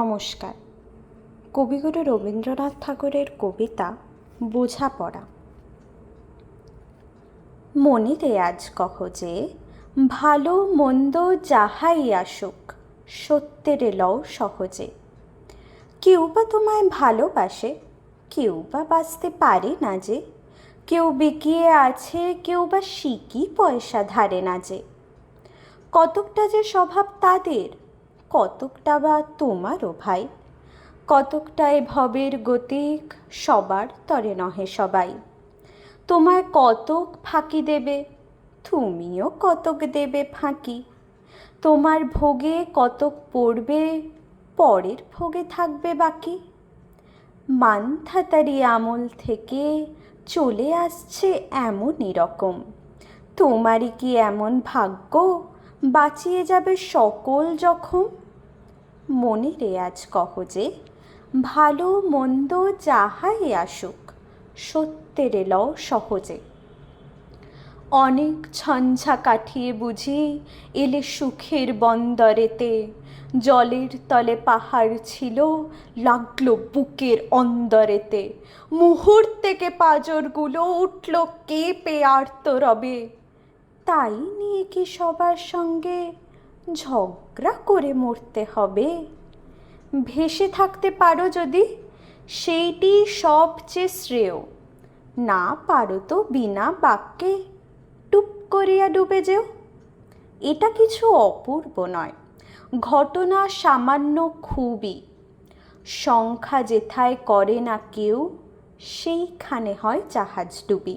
নমস্কার। কবিগুরু রবীন্দ্রনাথ ঠাকুরের কবিতা বোঝাপড়া। মনিরে আজ কহ যে, ভালো মন্দ যাহাই আসুক, সত্যের লও সহজে। কেউ বা তোমায় ভালোবাসে, কেউ বা বাঁচতে পারে না যে। কেউ বিকিয়ে আছে, কেউ বা শিকি পয়সা ধারে না যে। কতকটা যে স্বভাব তাদের কতকটা বা তোমারও ভাই? কতকটায় ভবের গতিক সবার তরে নহে সবাই। তোমায় কতক ফাঁকি দেবে, তুমিও কতক দেবে ফাঁকি। তোমার ভোগে কতক পড়বে, পরের ভোগে থাকবে বাকি। মানথাতারি আমল থেকে চলে আসছে এমনই রকম। তোমারই কি এমন ভাগ্য বাঁচিয়ে যাবে সকল জখম? মনে রেয়াজ কহ যে, ভালো মন্দ যাহাই আসুক, সত্যের লও সহজে। অনেক ঝঞ্ঝা কাটিয়ে বুঝি এলে সুখের বন্দরেতে, জলের তলে পাহাড় ছিল লাগল বুকের অন্দরেতে। মুহূর্তেকে পাজরগুলো উঠল কেঁপে আর্ত রবে তাই নিয়ে কি সবার সঙ্গে ঝগড়া করে মরতে হবে? ভেসে থাকতে পারো যদি, সেইটি সবচেয়ে শ্রেয়। না পারো তো বিনা বাক্যে টুপ করিয়া ডুবে যেও। এটা কিছু অপূর্ব নয়, ঘটনা সামান্য খুবই। সংখ্যা যেথায় করে না কেউ, সেইখানে হয় জাহাজ ডুবি।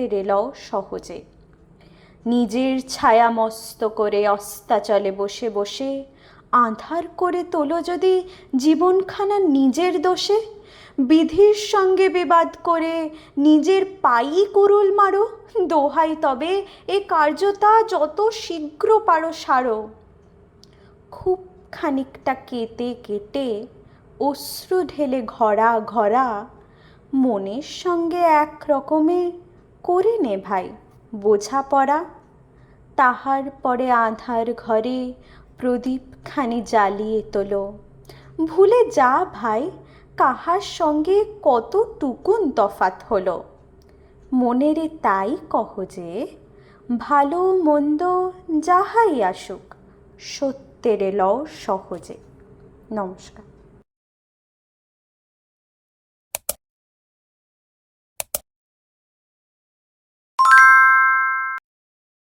সত্যের লও সহজে। নিজের ছায়া মস্ত করে অস্তাচলে বসে বসে, আধার করে তোলো যদি জীবনখানা নিজের দোষে, বিধির সঙ্গে বিবাদ করে নিজের পাই কুরুল মারো, দোহাই তবে এ কার্যতা যত শীঘ্র পারো সারো। খুব খানিকটা কেটে কেটে অশ্রু ঢেলে ঘরা ঘরা মনের সঙ্গে এক রকমে করে নে ভাই, বোঝাপড়া। তাহার পরে আধার ঘরে প্রদীপখানি জ্বালিয়ে তোলো। ভুলে যা ভাই, কাহার সঙ্গে কতটুকুন তফাত হলো। মনেরে তাই কহ যে, ভালো মন্দ যাহাই আসুক, সত্যের লও সহজে। নমস্কার।